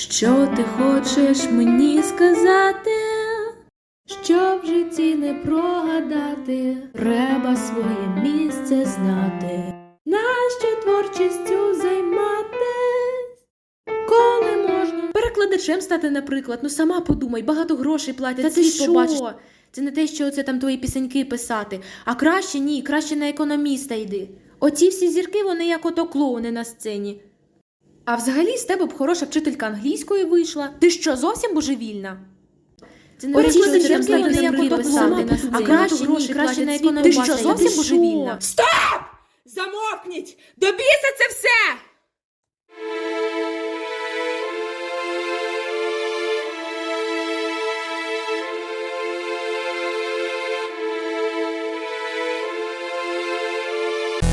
Що ти хочеш мені сказати? Щоб в житті не прогадати, треба своє місце знати. Нащо творчістю займатись, коли можна перекладачем стати, наприклад. Ну сама подумай, багато грошей платять. Та ти що? побачиш. Це не те, що оце там твої пісеньки писати. А краще ні, краще на економіста йди. Оці всі зірки, вони як ото клоуни на сцені. А взагалі з тебе б хороша вчителька англійської вийшла. Ти що, зовсім божевільна? Це не Оці зірки, стати вони як писати. А краще ні, краще на платять економіста. світу. Ти що, зовсім божевільна? Стоп! Замовкніть! До біса це все!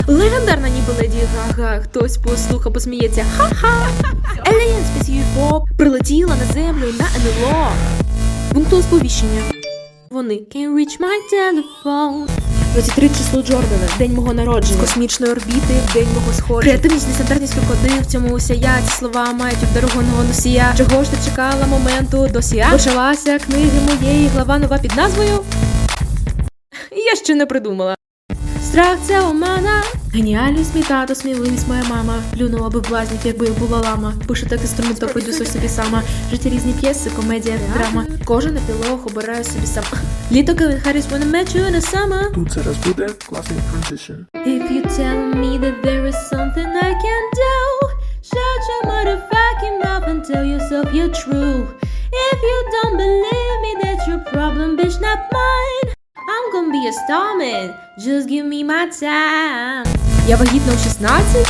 Легендарна ніби леді Гага. Хтось послухав, посміється. Ха-ха! Alien Space UFO прилетіла на землю на НЛО. Пункту сповіщення. Вони Can reach my telephone. 23 число Джордана, день мого народження. Космічної орбіти, день мого сходу. Креативність, нестандартність крокодил, в цьому уся слова мають обдарованого носія. Чого ж ти чекала моменту досія? Почалася книги моєї, глава нова під назвою. Я ще не придумала. Страх це омана. Геніальність мій тато, сміливість моя мама. Плюнула би в блазнів, якби була лама. Пишу так інструментом, пойду собі сама. Життя різні п'єси, комедія, драма. Кожен епілог обираю собі сам. Літо Кевін Харріс you in the summer. Тут зараз буде класний transition. If you tell me that there is something I can do, shut your motherfucking mouth and tell yourself you're true. If you don't believe me, that's your problem, bitch, not mine. Be a star just give me my time. Я вагітна у 16?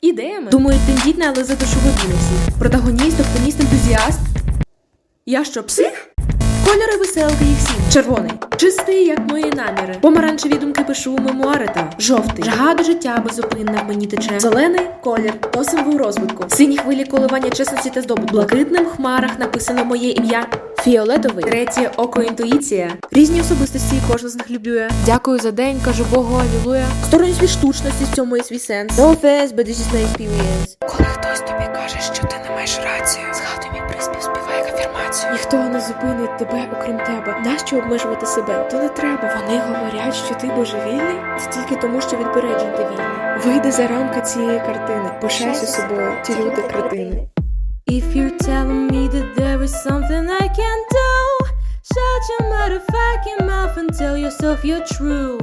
Ідеями. Думаю, тендітна, але за душу вибіне. Протагоніст, оптиміст, ентузіаст. Я що, псих? Кольори веселки їх сім. Червоний. Чистий, як мої наміри. Помаранчеві думки пишу у мемуари та жовтий. Жага до життя безупинна в мені тече. Зелений колір то символ розвитку. Сині хвилі коливання чесності та здобутку. Блакитним хмарах написано моє ім'я. Фіолетовий. Третє око інтуїція. Різні особистості, кожна з них люблю я. Дякую за день, кажу Богу, алілуя. Сторонюсь від штучності, в цьому є свій сенс. No offense, but this is my experience. Коли хтось тобі каже, що ти не маєш рацію, згадуй мій приспів, співай як афірмацію. Ніхто не зупинить тебе, окрім тебе. Нащо обмежувати себе? То не треба. Вони говорять, що ти божевільний. Це тільки тому, що відпереджень ти вільний. Вийди за рамки цієї картини. Пишайся собою, ті люди кретини. If you're telling me that there is something I can do, shut your motherfucking mouth and tell yourself you're true.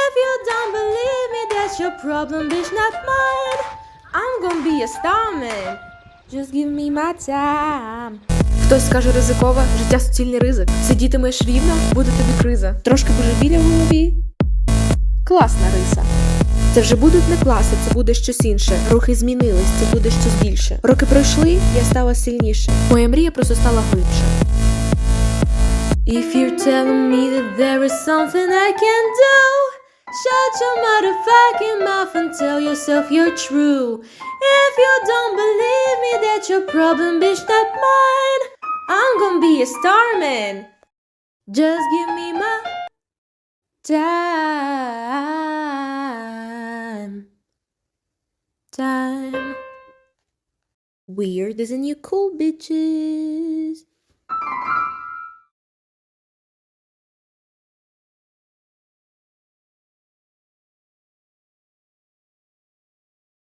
If you don't believe me, that's your problem, bitch, not mine. I'm gonna be a star man. Just give me my time. Хтось скаже ризикове, життя суцільний ризик. Сидітимеш рівно, буде тобі криза. Трошки божевілля в голові. Класна риса. Це вже будуть не класи, це буде щось інше. Рухи змінились, це буде щось більше. Роки пройшли, я стала сильніше. Моя мрія просто стала глибше. If you're telling me that there is something I can do, shut your motherfucking mouth and tell yourself you're true. If you don't believe me, that's your problem, bitch, not mine. I'm gonna be a star man. Just give me my time. time. Weird is a new cool bitches.